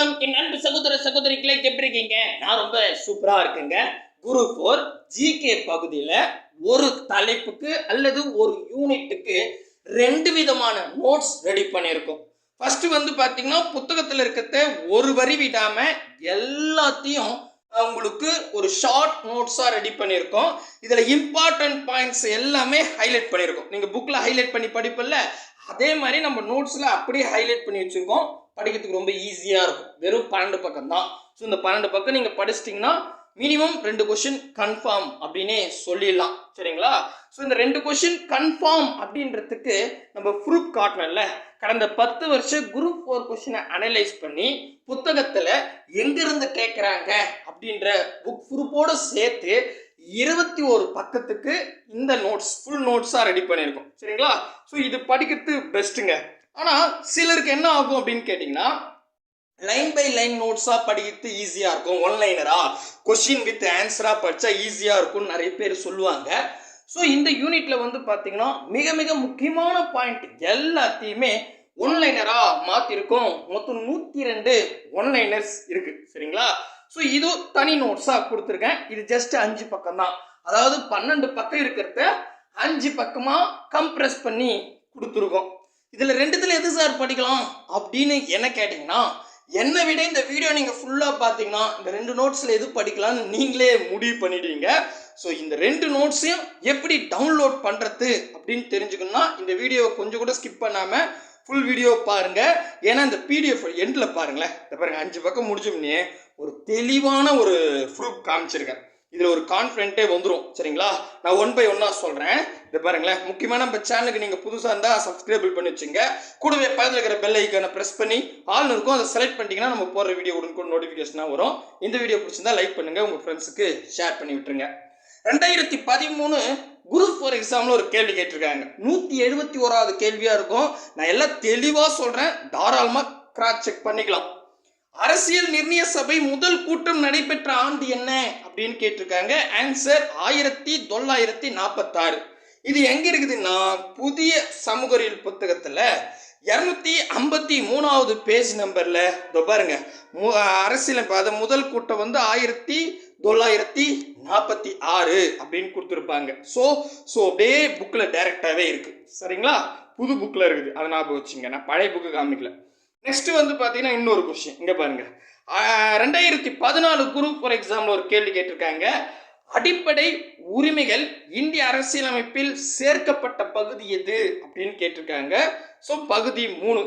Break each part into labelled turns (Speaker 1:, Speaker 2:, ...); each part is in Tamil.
Speaker 1: என் அன்பு சகோதர சகோதரிகளை எப்படி இருக்கீங்க? நான் ரொம்ப சூப்பரா இருக்கேங்க. குரு ஃபோர் ஜிகே பகுதியில ஒரு தலைப்புக்கு அல்லது ஒரு யூனிட்டுக்கு ரெண்டு விதமான நோட்ஸ் ரெடி பண்ணியிருக்கோம். ஃபர்ஸ்ட் வந்து பாத்தீங்கன்னா புத்தகத்துல இருக்கிறத ஒரு வரி விடாம எல்லாத்தையும் உங்களுக்கு ஒரு ஷார்ட் நோட்ஸாக ரெடி பண்ணியிருக்கோம். இதில் இம்பார்ட்டன்ட் பாயிண்ட்ஸ் எல்லாமே ஹைலைட் பண்ணியிருக்கோம். நீங்கள் புக்கில் ஹைலைட் பண்ணி படிப்பில்ல அதே மாதிரி நம்ம நோட்ஸில் அப்படியே ஹைலைட் பண்ணி வச்சுருக்கோம். படிக்கிறதுக்கு ரொம்ப ஈஸியாக இருக்கும். வெறும் பன்னெண்டு பக்கம் தான். ஸோ இந்த பன்னெண்டு பக்கம் நீங்கள் படிச்சிட்டிங்கன்னா மினிமம் ரெண்டு கொஷின் கன்ஃபார்ம் அப்படின்னே சொல்லிடலாம். சரிங்களா? ஸோ இந்த ரெண்டு கொஷின் கன்ஃபார்ம் அப்படின்றதுக்கு நம்ம ப்ரூஃப் காட்டணும்ல. கடந்த பத்து வருஷம் குரூப் ஃபோர் கொஷினை அனலைஸ் பண்ணி புத்தகத்தில் எங்கேருந்து கேட்குறாங்க அப்படின்ற புக் ப்ரூஃபோடு சேர்த்து இருபத்தி ஒரு பக்கத்துக்கு இந்த நோட்ஸ் ஃபுல் நோட்ஸாக ரெடி பண்ணியிருக்கோம். சரிங்களா? ஸோ இது படிக்கிறது பெஸ்ட்டுங்க ஆனால் சிலருக்கு என்ன ஆகும் அப்படின்னு கேட்டிங்கன்னா லைன் பை லைன் நோட்ஸாக படிக்கிறது ஈஸியாக இருக்கும். ஒன்லைனராக கொஷின் வித் ஆன்சராக படித்தா ஈஸியாக இருக்கும்னு நிறைய பேர் சொல்லுவாங்க. ஸோ இந்த யூனிட்ல வந்து பார்த்தீங்கன்னா மிக மிக முக்கியமான பாயிண்ட் எல்லாத்தையுமே ஒன்லைனராக மாற்றிருக்கோம் மொத்தம் நூற்றி ரெண்டு ஒன்லைனர்ஸ் இருக்கு. சரிங்களா? ஸோ இது தனி நோட்ஸாக கொடுத்துருக்கேன். இது ஜஸ்ட் அஞ்சு பக்கம் தான். அதாவது பன்னெண்டு பக்கம் இருக்கிறத அஞ்சு பக்கமாக கம்ப்ரெஸ் பண்ணி கொடுத்துருக்கோம். இதில் ரெண்டுத்தில் எது சார் படிக்கலாம் அப்படின்னு என்ன கேட்டிங்கன்னா என்னை விட இந்த வீடியோ நீங்கள் ஃபுல்லாக பார்த்தீங்கன்னா இந்த ரெண்டு நோட்ஸில் எது படிக்கலாம்னு நீங்களே முடிவு பண்ணிடுவீங்க. ஸோ இந்த ரெண்டு நோட்ஸையும் எப்படி டவுன்லோட் பண்ணுறது அப்படின்னு தெரிஞ்சுக்கணும்னா இந்த வீடியோவை கொஞ்சம் கூட ஸ்கிப் பண்ணாமல் ஃபுல் வீடியோ பாருங்கள் ஏன்னா இந்த பிடிஎஃப் எண்டில் பாருங்களேன். இந்த பாருங்கள் அஞ்சு பக்கம் முடிச்சோம்னே ஒரு தெளிவான ஒரு ப்ரூஃப் காமிச்சிருக்கேன். இதில் ஒரு கான்ஃபிடென்ட்டே வந்துடும் சரிங்களா? நான் ஒன் பை ஒன்னாக சொல்கிறேன் இது பாருங்களேன். முக்கியமாக நம்ம சேனலுக்கு நீங்கள் புதுசாக இருந்தால் சப்ஸ்கிரைபிள் பண்ணி வச்சுங்க. கூடவே பக்கத்தில் இருக்கிற பெல் ஐக்கானை ப்ரெஸ் பண்ணி ஆல் இருக்கும் அதை செலக்ட் பண்ணிட்டீங்கன்னா நம்ம போடுற வீடியோ உடனுக்குடன் நோட்டிஃபிகேஷனாக வரும். இந்த வீடியோ பிடிச்சிருந்தா லைக் பண்ணுங்கள் உங்கள் ஃப்ரெண்ட்ஸுக்கு ஷேர் பண்ணி விட்டுருங்க. ரெண்டாயிரத்தி பதிமூணு குரூப் ஃபோர் எக்ஸாமில் ஒரு கேள்வி கேட்டிருக்காங்க. நூற்றி எழுபத்தி ஓராவது கேள்வியாக இருக்கும். நான் எல்லாம் தெளிவாக சொல்கிறேன் தாராளமாக கிராக் செக் பண்ணிக்கலாம். அரசியல் நிர்ணய சபை முதல் கூட்டம் நடைபெற்ற ஆண்டு என்ன அப்படின்னு கேட்டிருக்காங்க. ஆன்சர் ஆயிரத்தி தொள்ளாயிரத்தி நாற்பத்தாறு இது எங்க இருக்குதுன்னா புதிய சமூகரியல் புத்தகத்துல இரநூத்தி ஐம்பத்தி மூணாவது பேஜ் நம்பர்ல இதோ பாருங்க மு- அரசியல் அதை முதல் கூட்டம் வந்து ஆயிரத்தி தொள்ளாயிரத்தி நாற்பத்தி ஆறு அப்படின்னு கொடுத்துருப்பாங்க. ஸோ ஸோ அப்படியே புக்கில் டைரக்டாகவே இருக்குது சரிங்களா? புது புக்கில் இருக்குது. அதை ஞாபகம் வச்சுங்க. நான் பழைய புக்கு காமிக்கல. நெக்ஸ்ட் வந்து பார்த்தீங்கன்னா இன்னொரு கொஷின் இங்கே பாருங்க. ரெண்டாயிரத்தி பதினாலு குரூப் ஃபார் எக்ஸாம்பிள் ஒரு கேள்வி கேட்டிருக்காங்க. அடிப்படை உரிமைகள் இந்திய அரசியலமைப்பில் சேர்க்கப்பட்ட பகுதி எது அப்படின்னு கேட்டிருக்காங்க. ஸோ பகுதி மூணு.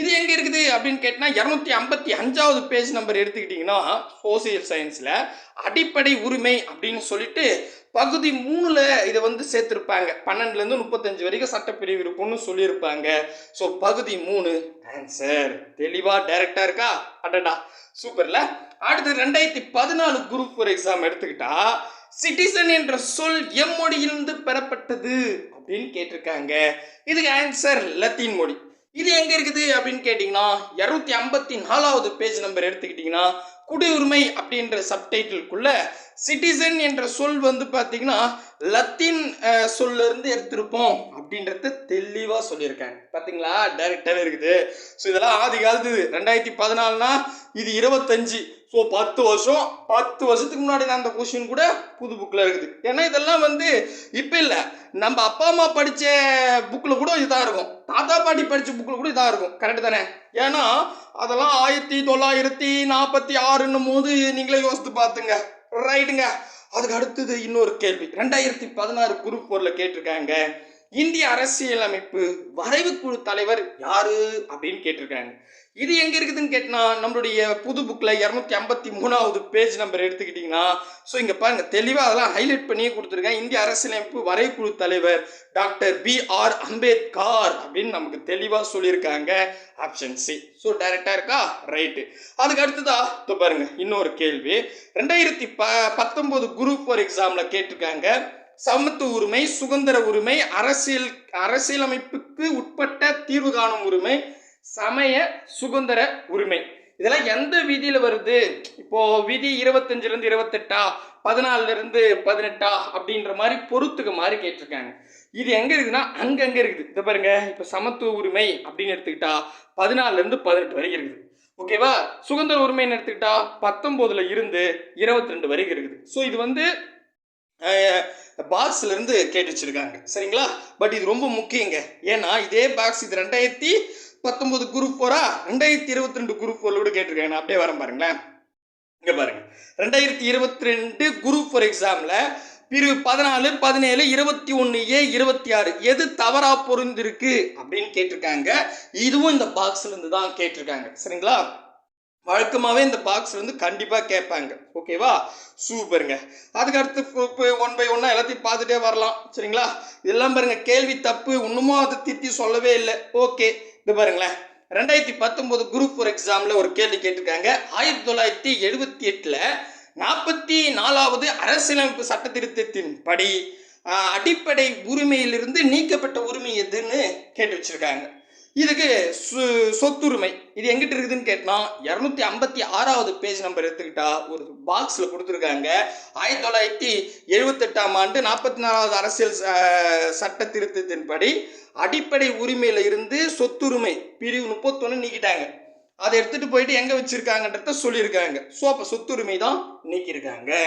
Speaker 1: இது எங்கே இருக்குது அப்படின்னு கேட்டால் இரநூத்தி ஐம்பத்தி அஞ்சாவது பேஜ் நம்பர் எடுத்துக்கிட்டிங்கன்னா சோசியல் சயின்ஸில் அடிப்படை உரிமை அப்படின்னு சொல்லிட்டு பகுதி மூணுல இதை வந்து சேர்த்துருப்பாங்க. பன்னெண்டுலேருந்து முப்பத்தஞ்சு வரைக்கும் சட்டப்பிரிவு இருக்கும்னு சொல்லியிருப்பாங்க. ஸோ பகுதி மூணு ஆன்சர் தெளிவா டைரக்டா இருக்கா? அடடா சூப்பர்ல அடுத்து ரெண்டாயிரத்தி பதினாலு குரூப் ஒரு எக்ஸாம் எடுத்துக்கிட்டா சிட்டிசன் என்ற சொல் எம்மொழியிலிருந்து பெறப்பட்டது அப்படின்னு கேட்டிருக்காங்க. இதுக்கு ஆன்சர் லத்தீன் மொழி. இது எங்க இருக்குது அப்படின்னு கேட்டிங்கன்னா இரநூத்தி ஐம்பத்தி நாலாவது பேஜ் நம்பர் எடுத்துக்கிட்டிங்கன்னா குடியுரிமை அப்படின்ற சப்டைட்டிலுக்குள்ள சிட்டிசன் என்ற சொல் வந்து பார்த்தீங்கன்னா லத்தீன் சொல்லிருந்து சொல்ல இருந்து எடுத்திருப்போம் அப்படின்றத தெளிவாக சொல்லியிருக்காங்க. பார்த்தீங்களா டைரக்டாகவே இருக்குது. ஸோ இதெல்லாம் ஆதி காலத்து ரெண்டாயிரத்தி பதினாலுனா இது இருபத்தஞ்சு. ஸோ பத்து வருஷம் பத்து வருஷத்துக்கு முன்னாடி நான் அந்த கொஷின் கூட புது புக்கில் இருக்குது. ஏன்னா இதெல்லாம் வந்து இப்போ இல்லை. நம்ம அப்பா அம்மா படித்த புக்கில் கூட இதாக இருக்கும். தாத்தா பாட்டி படித்த புக்கில் கூட இதாக இருக்கும். கரெக்டு தானே? ஏன்னா அதெல்லாம் ஆயிரத்தி தொள்ளாயிரத்தி நாற்பத்தி ஆறுன்னும் போது நீங்களே யோசித்து பார்த்துங்க. ரைட்டுங்க அதுக்கு அடுத்தது இன்னொரு கேள்வி. ரெண்டாயிரத்தி பதினாறு குரூப் ஃபோரில் கேட்டிருக்காங்க. இந்திய அரசியலமைப்பு வரைவு குழு தலைவர் யாரு அப்படின்னு கேட்டிருக்காங்க. இது எங்க இருக்குதுன்னு கேட்டினா நம்மளுடைய புது புக்ல இரநூத்தி ஐம்பத்தி மூணாவது பேஜ் நம்பர் எடுத்துக்கிட்டிங்கன்னா ஸோ இங்க பாருங்க தெளிவாக அதெல்லாம் ஹைலைட் பண்ணியே கொடுத்துருக்கேன். இந்திய அரசியலமைப்பு வரைக்குழு தலைவர் டாக்டர் பி ஆர் அம்பேத்கர் அப்படின்னு நமக்கு தெளிவாக சொல்லியிருக்காங்க. ஆப்ஷன் சி ஸோ டைரக்டா இருக்கா? ரைட்டு அதுக்கு அடுத்ததா இப்போ பாருங்க இன்னொரு கேள்வி. ரெண்டாயிரத்தி ப பத்தொன்பது குரூப் ஃபோர் எக்ஸாமில் கேட்டிருக்காங்க. சமத்துவ உரிமை சுதந்திர உரிமை அரசியல் அரசியலமைப்புக்கு உட்பட்ட தீர்வு காணும் உரிமை சமய சுதந்திர உரிமை. இதெல்லாம் எந்த விதியில வருது? இப்போ விதி இருபத்தஞ்சுல இருந்து இருபத்தெட்டா பதினாலுல இருந்து பதினெட்டா அப்படின்ற மாதிரி பொறுத்துக்க மாதிரி கேட்டிருக்காங்க. இது எங்க இருக்குன்னா அங்கங்க இருக்குது? இதை பாருங்க. இப்போ சமத்துவ உரிமை அப்படின்னு எடுத்துக்கிட்டா பதினாலுல இருந்து பதினெட்டு வரைக்கும் இருக்குது. ஓகேவா சுதந்திர உரிமைன்னு எடுத்துக்கிட்டா பத்தொன்பதுல இருந்து இருபத்தி ரெண்டு வரைக்கும் இருக்குது. ஸோ இது வந்து பாக்ஸ்ல இருந்து கேட்டு வச்சிருக்காங்க. சரிங்களா? பட் இது ரொம்ப முக்கியங்க. ஏன்னா இதே பாக்ஸ் இது ரெண்டாயிரத்தி பத்தொம்போது குரூப் ஃபோரா ரெண்டாயிரத்தி இருபத்தி ரெண்டு குரூப் ஃபோரில் கூட கேட்டிருக்காங்க. நான் அப்படியே வரேன் பாருங்களேன். இங்கே பாருங்க. ரெண்டாயிரத்தி இருபத்தி ரெண்டு குரூப் ஃபோர் எக்ஸாமில் பிரிவு பதினாலு பதினேழு இருபத்தி ஒன்று ஏ இருபத்தி ஆறு எது தவறாக பொருந்திருக்கு? அப்படின்னு கேட்டிருக்காங்க. இதுவும் இந்த பாக்ஸ்லேருந்து தான் கேட்டிருக்காங்க. சரிங்களா? வழக்கமாகவே இந்த பாக்ஸ் வந்து கண்டிப்பாக கேட்பாங்க. ஓகேவா சூப்பருங்க அதுக்கடுத்து இப்போ ஒன் பை ஒன்னாக எல்லாத்தையும் பார்த்துட்டே வரலாம். சரிங்களா? இதெல்லாம் பாருங்கள் கேள்வி தப்பு இன்னமும் அதை திட்டி சொல்லவே இல்லை. ஓகே இது பாருங்களேன். ரெண்டாயிரத்தி பத்தொம்போது குரூப் ஃபோர் எக்ஸாமில் ஒரு கேள்வி கேட்டிருக்காங்க. ஆயிரத்தி தொள்ளாயிரத்தி எழுபத்தி எட்டில் நாற்பத்தி நாலாவது அரசியலமைப்பு சட்ட திருத்தத்தின் படி அடிப்படை உரிமையிலிருந்து நீக்கப்பட்ட உரிமை எதுன்னு கேட்டு வச்சுருக்காங்க. இதுக்கு சு சொத்துரிமை. இது எங்கிட்ட இருக்குதுன்னு கேட்டால் இரநூத்தி ஐம்பத்தி ஆறாவது பேஜ் நம்பர் எடுத்துக்கிட்டா ஒரு பாக்ஸில் கொடுத்துருக்காங்க. ஆயிரத்தி தொள்ளாயிரத்தி எழுபத்தெட்டாம் ஆண்டு நாற்பத்தி நாலாவது அரசியல் ச- சட்ட திருத்தத்தின்படி அடிப்படை உரிமையில் இருந்து சொத்துரிமை பிரிவு முப்பத்தொன்று நீக்கிட்டாங்க. அதை எடுத்துகிட்டு போயிட்டு எங்கே வச்சிருக்காங்கன்றத சொல்லியிருக்காங்க. ஸோ அப்போ சொத்துரிமை தான் நீக்கியிருக்காங்க.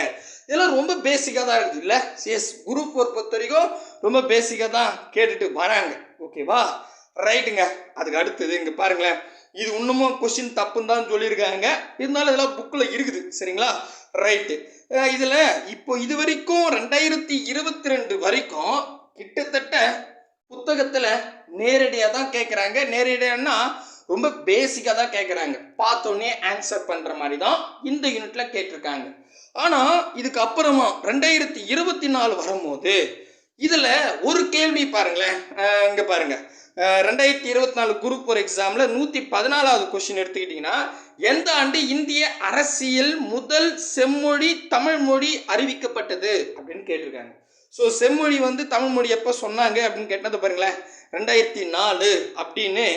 Speaker 1: இதெல்லாம் ரொம்ப பேசிக்காக தான் இருக்குது இல்லை? எஸ் குரூப் ஃபோர் பொறுத்த வரைக்கும் ரொம்ப பேசிக்காக தான் கேட்டுட்டு வராங்க. ஓகேவா ரைட்டுங்க. அதுக்கு அடுத்தது இங்கே பாருங்களேன். இது இன்னமும் கொஷின் தப்புன்னு தான் சொல்லியிருக்காங்க. இருந்தாலும் இதெல்லாம் புக்கில் இருக்குது. சரிங்களா? ரைட்டு. இதில் இப்போ இது வரைக்கும் ரெண்டாயிரத்தி இருபத்தி ரெண்டு வரைக்கும் கிட்டத்தட்ட புத்தகத்தில் நேரடியாக தான் கேட்குறாங்க நேரடியான்னா ரொம்ப பேசிக்காக தான் கேட்குறாங்க பார்த்தோன்னே ஆன்சர் பண்ணுற மாதிரி தான் இந்த யூனிட்ல கேட்டிருக்காங்க. ஆனால் இதுக்கு அப்புறமா ரெண்டாயிரத்தி இருபத்தி நாலு வரும்போது இதில் ஒரு கேள்வி பாருங்களேன். இங்கே பாருங்கள் ரெண்டாயிரத்தி இருபத்தி நாலு குரூப் ஃபோர் எக்ஸாமில் நூற்றி பதினாலாவது கொஸ்டின் எடுத்துக்கிட்டிங்கன்னா எந்த ஆண்டு இந்திய அரசியல் முதல் செம்மொழி தமிழ் மொழி அறிவிக்கப்பட்டது அப்படின்னு கேட்டிருக்காங்க. ஸோ செம்மொழி வந்து தமிழ் மொழி எப்போ சொன்னாங்க அப்படின்னு கேட்டது பாருங்களேன். ரெண்டாயிரத்தி நாலு அப்படின்னு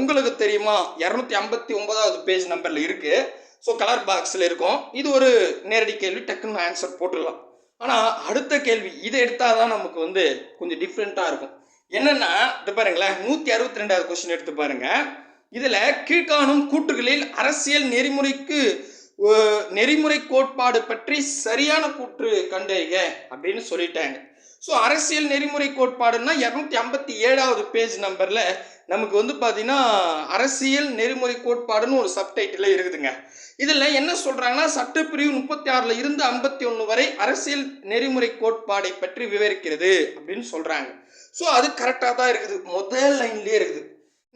Speaker 1: உங்களுக்கு தெரியுமா? இரநூத்தி ஐம்பத்தி ஒன்பதாவது பேஜ் நம்பரில் இருக்குது ஸோ கலர் பாக்ஸில் இருக்கும். இது ஒரு நேரடி கேள்வி டக்குன்னு ஆன்சர் போட்டுடலாம். ஆனால் அடுத்த கேள்வி இதை எடுத்தால் தான் நமக்கு வந்து கொஞ்சம் டிஃப்ரெண்ட்டாக இருக்கும். என்னென்னா இது பாருங்களேன் நூற்றி அறுபத்தி ரெண்டாவது கொஸ்டின் எடுத்து பாருங்க. இதில் கீழ்காணும் கூற்றுகளில் அரசியல் நெறிமுறைக்கு நெறிமுறை கோட்பாடு பற்றி சரியான கூற்று கண்டறிக அப்படின்னு சொல்லிட்டாங்க. ஸோ அரசியல் நெறிமுறை கோட்பாடுன்னா இரநூத்தி ஐம்பத்தி ஏழாவது பேஜ் நம்பரில் நமக்கு வந்து பார்த்தீங்கன்னா அரசியல் நெறிமுறை கோட்பாடுன்னு ஒரு சப்டைட்டில் இருக்குதுங்க. இதில் என்ன சொல்கிறாங்கன்னா சட்டப்பிரிவு முப்பத்தி ஆறில் இருந்து ஐம்பத்தி ஒன்று வரை அரசியல் நெறிமுறை கோட்பாடை பற்றி விவரிக்கிறது அப்படின்னு சொல்கிறாங்க ஸோ அது கரெக்டாக தான் இருக்குது. முதல் லைன்லேயே இருக்குது.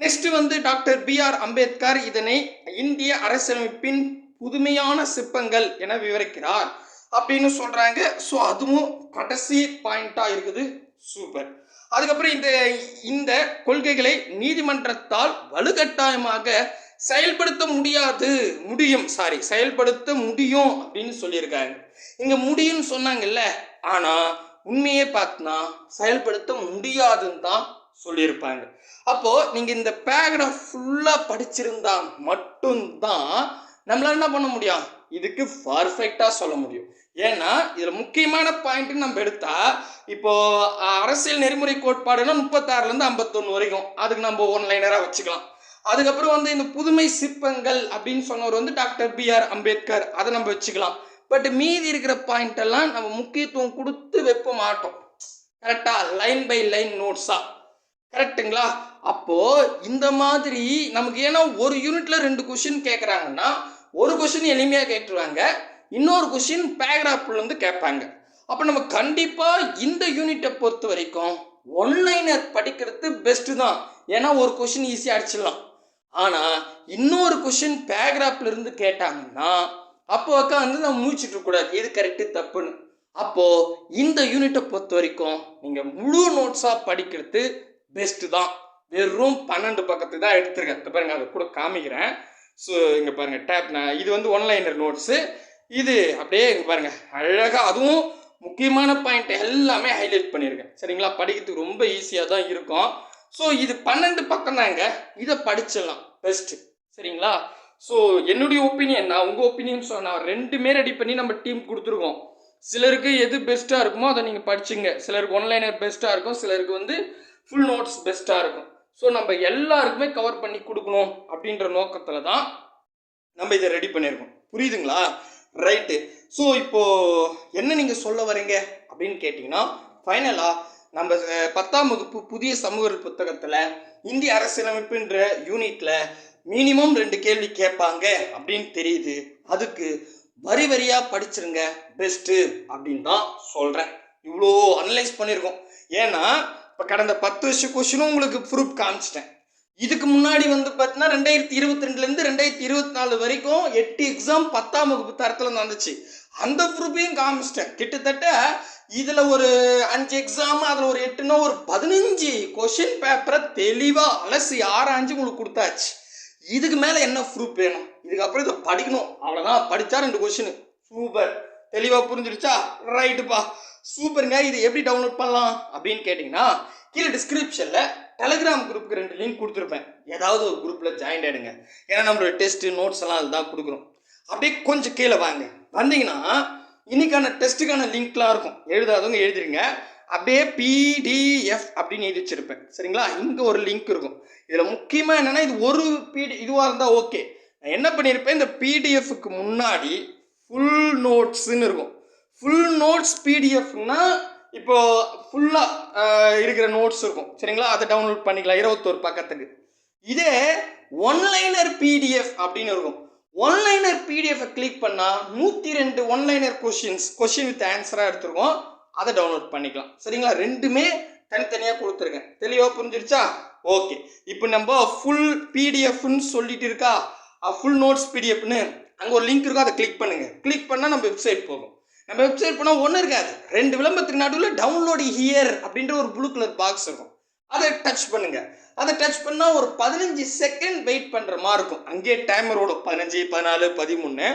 Speaker 1: நெக்ஸ்ட் வந்து டாக்டர் பி ஆர் அம்பேத்கர் இதனை இந்திய அரசியலமைப்பின் புதுமையான சிற்பங்கள் என விவரிக்கிறார் அப்படின்னு சொல்கிறாங்க ஸோ அதுவும் கடைசி பாயிண்ட்டாக இருக்குது. சூப்பர் அதுக்கப்புறம் இந்த இந்த கொள்கைகளை நீதிமன்றத்தால் வலுக்கட்டாயமாக செயல்படுத்த முடியாது. முடியும். சாரி செயல்படுத்த முடியும் அப்படின்னு சொல்லியிருக்காங்க. இங்கே முடியும்னு சொன்னாங்கல்ல. ஆனால் உண்மையே பார்த்தினா செயல்படுத்த முடியாதுன்னு தான் சொல்லியிருப்பாங்க. அப்போ நீங்க இந்த பேராகிராஃப் ஃபுல்லா படிச்சிருந்தா மட்டும்தான் நம்மளால என்ன பண்ண முடியும்? இதுக்கு பர்ஃபெக்டாக சொல்ல முடியும். ஏன்னா இதில் முக்கியமான பாயிண்ட் நம்ம எடுத்தா இப்போ அரசியல் நெறிமுறை கோட்பாடுனா முப்பத்தாறுலேருந்து ஐம்பத்தொன்று வரைக்கும். அதுக்கு நம்ம ஒன்லைனராக வச்சுக்கலாம். அதுக்கப்புறம் வந்து இந்த புதுமை சிற்பங்கள் அப்படின்னு சொன்னவர் வந்து டாக்டர் பி ஆர் அம்பேத்கர். அதை நம்ம வச்சுக்கலாம். பட் மீதி இருக்கிற பாயிண்ட் எல்லாம் நம்ம முக்கியத்துவம் கொடுத்து வைப்ப மாட்டோம். கரெக்டா லைன் பை லைன் நோட்ஸா கரெக்ட்டுங்களா அப்போ இந்த மாதிரி நமக்கு ஏன்னா ஒரு யூனிட்ல ரெண்டு கொஷின் கேட்குறாங்கன்னா ஒரு கொஷின் எளிமையாக கேட்டுருவாங்க. இன்னொரு கொஷின் பேராகிராஃப்ல இருந்து கேட்பாங்க. அப்போ நம்ம கண்டிப்பாக இந்த யூனிட்டை பொறுத்த வரைக்கும் ஒன்லைனர் படிக்கிறது பெஸ்ட்டு தான். ஏன்னா ஒரு கொஷின் ஈஸியாக அடிச்சிடலாம். ஆனால் இன்னொரு கொஷின் பேராகிராஃப்ல இருந்து கேட்டாங்கன்னா அப்போ உட்காந்து நம்ம மூச்சுட்டு இருக்கக்கூடாது. இது கரெக்டு தப்புன்னு. அப்போ இந்த யூனிட்டை பொறுத்த வரைக்கும் நீங்க முழு நோட்ஸா படிக்கிறது பெஸ்ட் தான். வெறும் பன்னெண்டு பக்கத்துக்கு தான் எடுத்துருக்கேன். இதை பாருங்க அதை கூட காமிக்கிறேன். ஸோ இங்க பாருங்க டேப் நான் இது வந்து ஒன்லைனர் நோட்ஸு இது அப்படியே இங்கே பாருங்க அழகா அதுவும் முக்கியமான பாயிண்ட் எல்லாமே ஹைலைட் பண்ணியிருக்கேன். சரிங்களா? படிக்கிறதுக்கு ரொம்ப ஈஸியாக தான் இருக்கும். ஸோ இது பன்னெண்டு பக்கம் தாங்க. இதை படிச்சிடலாம். பெஸ்ட்டு சரிங்களா? ஸோ என்னுடைய ஒப்பீனியன் நான் உங்கள் ஒப்பீனியன் நான் ரெண்டுமே ரெடி பண்ணி நம்ம டீம் கொடுத்துருக்கோம். சிலருக்கு எது பெஸ்ட்டாக இருக்குமோ அதை நீங்கள் படிச்சுங்க. சிலருக்கு ஒன்லைனர் பெஸ்ட்டாக இருக்கும் சிலருக்கு வந்து ஃபுல் நோட்ஸ் பெஸ்ட்டாக இருக்கும். ஸோ நம்ம எல்லாருக்குமே கவர் பண்ணி கொடுக்கணும் அப்படின்ற நோக்கத்தில் தான்
Speaker 2: நம்ம இதை ரெடி பண்ணியிருக்கோம் புரியுதுங்களா? ரைட்டு ஸோ இப்போ என்ன நீங்கள் சொல்ல வரீங்க அப்படின்னு கேட்டிங்கன்னா ஃபைனலாக நம்ம பத்தாம் வகுப்பு புதிய சமூக புத்தகத்தில் இந்திய அரசியலமைப்புன்ற யூனிட்டில் மினிமம் ரெண்டு கேள்வி கேட்பாங்க அப்படின்னு தெரியுது. அதுக்கு வரி வரியாக படிச்சிருங்க பெஸ்ட்டு அப்படின்னு தான் சொல்கிறேன் இவ்வளோ அனலைஸ் பண்ணியிருக்கோம் ஏன்னா இப்போ கடந்த பத்து வருஷ கொஷினும் உங்களுக்கு ப்ரூஃப் காமிச்சிட்டேன். இதுக்கு முன்னாடி வந்து பார்த்தீங்கன்னா ரெண்டாயிரத்தி இருபத்தி ரெண்டுலேருந்து ரெண்டாயிரத்தி இருபத்தி நாலு வரைக்கும் எட்டு எக்ஸாம் பத்தாம் வகுப்பு தரத்தில் வந்துச்சு. அந்த ப்ரூஃபையும் காமிச்சிட்டேன். கிட்டத்தட்ட இதில் ஒரு அஞ்சு எக்ஸாம் அதில் ஒரு எட்டுனா ஒரு பதினஞ்சு கொஷின் பேப்பரை தெளிவாக அலசி ஆராய்ஞ்சு உங்களுக்கு கொடுத்தாச்சு. இதுக்கு மேலே என்ன ப்ரூஃப் வேணும்? இதுக்கப்புறம் இதை படிக்கணும். அவ்வளோதான் படித்தா ரெண்டு கொஷின் சூப்பர் தெளிவாக புரிஞ்சிருச்சா? ரைட்டுப்பா சூப்பருங்க இது எப்படி டவுன்லோட் பண்ணலாம்? அப்படின்னு கேட்டிங்கன்னா கீழே டிஸ்கிரிப்ஷனில் டெலிகிராம் குரூப்புக்கு ரெண்டு லிங்க் கொடுத்துருப்பேன். ஏதாவது ஒரு குரூப்பில் ஜாயின் ஆகிடுங்க ஏன்னா நம்மளோட டெஸ்ட்டு நோட்ஸ் எல்லாம் அதுதான் கொடுக்குறோம் அப்படியே கொஞ்சம் கீழே வாங்க. வந்தீங்கன்னா இன்னைக்கான டெஸ்ட்டுக்கான லிங்க்லாம் இருக்கும். எழுதாதவங்க எழுதிருங்க. அப்படியே பிடிஎஃப் அப்படின்னு எழுதி வச்சிருப்பேன். சரிங்களா? இங்கே ஒரு லிங்க் இருக்கும். இதில் முக்கியமாக என்னென்னா இது ஒரு பிடி இதுவாக இருந்தால் ஓகே நான் என்ன பண்ணியிருப்பேன் இந்த பிடிஎஃப்க்கு முன்னாடி ஃபுல் நோட்ஸ்ன்னு இருக்கும். ஃபுல் நோட்ஸ் பிடிஎஃப்னா இப்போ ஃபுல்லாக இருக்கிற நோட்ஸ் இருக்கும். சரிங்களா? அதை டவுன்லோட் பண்ணிக்கலாம். இருபத்தோரு பக்கத்துக்கு. இதே ஒன்லைனர் பிடிஎஃப் அப்படின்னு இருக்கும். ஒன்லைனர் பிடிஎஃப் கிளிக் பண்ணால் நூற்றி ரெண்டு one liner questions question with ஆன்சராக எடுத்துருக்கோம். அதை டவுன்லோட் பண்ணிக்கலாம். சரிங்களா? ரெண்டுமே தனித்தனியாக கொடுத்துருக்கேன் தெளிவாக புரிஞ்சிருச்சா? ஓகே. இப்போ நம்ம ஃபுல் பிடிஎஃப்னு சொல்லிட்டு இருக்கா? ஃபுல் நோட்ஸ் பிடிஎஃப்னு அங்கே ஒரு லிங்க் இருக்கும் அதை கிளிக் பண்ணுங்கள் கிளிக் பண்ணால் நம்ம வெப்சைட் போகும். நம்ம வெப்சைட் போனால் ஒன்றும் இருக்காது. ரெண்டு விளம்பரத்துக்கு நடுவில் டவுன்லோடு ஹியர் அப்படின்ற ஒரு ப்ளூ கலர் பாக்ஸ் இருக்கும். அதை டச் பண்ணுங்கள் அதை டச் பண்ணால் ஒரு பதினஞ்சு செகண்ட் வெயிட் பண்ணுற மாதிரி இருக்கும். அங்கேயே டைமர் ஓடும். பதினஞ்சு பதினாலு பதிமூணு.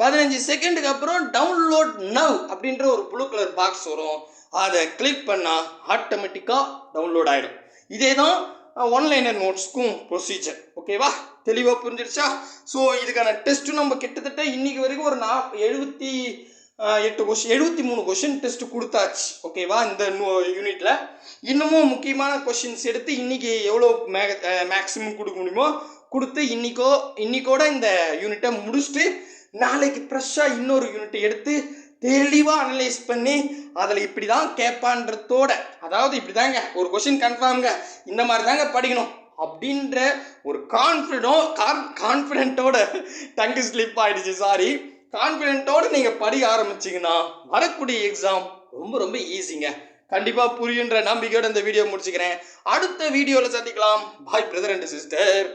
Speaker 2: பதினஞ்சு செகண்டுக்கு அப்புறம் டவுன்லோட் நவ் அப்படின்ற ஒரு ப்ளூ கலர் பாக்ஸ் வரும். அதை கிளிக் பண்ணால் ஆட்டோமேட்டிக்காக டவுன்லோட் ஆகிடும் இதே தான் ஒன்லைனர் நோட்ஸ்க்கும் ப்ரொசீஜர் ஓகேவா தெளிவாக புரிஞ்சிருச்சா? ஸோ இதுக்கான டெஸ்ட்டும் நம்ம கிட்டத்தட்ட இன்றைக்கி வரைக்கும் ஒரு நா எழுபத்தி எட்டு கொஷின் எழுபத்தி மூணு கொஷின் டெஸ்ட் கொடுத்தாச்சு. ஓகேவா இந்த யூனிட்ல இன்னமும் முக்கியமான கொஷின்ஸ் எடுத்து இன்னைக்கு எவ்வளோ மே மேக்ஸிமம் கொடுக்க முடியுமோ கொடுத்து இன்னைக்கோ இன்றைக்கோட இந்த யூனிட்டை முடிச்சுட்டு நாளைக்கு ஃப்ரெஷ்ஷாக இன்னொரு யூனிட்டை எடுத்து தெளிவாக அனலைஸ் பண்ணி அதில் இப்படி தான் கேட்பான்றதோட அதாவது இப்படி தாங்க ஒரு கொஷின் கன்ஃபார்ம்ங்க இந்த மாதிரி தாங்க படிக்கணும் அப்படின்ற ஒரு கான்ஃபிடோ கான் கான்ஃபிடென்ட்டோட டங்கு ஸ்லிப் ஆகிடுச்சு சாரி கான்ஃபிடென்ட்டோடு நீங்கள் படிக்க ஆரம்பிச்சிங்கன்னா வரக்கூடிய எக்ஸாம் ரொம்ப ரொம்ப ஈஸிங்க கண்டிப்பாக புரியுன்ற நம்பிக்கையோடு இந்த வீடியோ முடிச்சுக்கிறேன். அடுத்த வீடியோவில் சந்திக்கலாம். பாய் பிரதர் அண்ட் சிஸ்டர்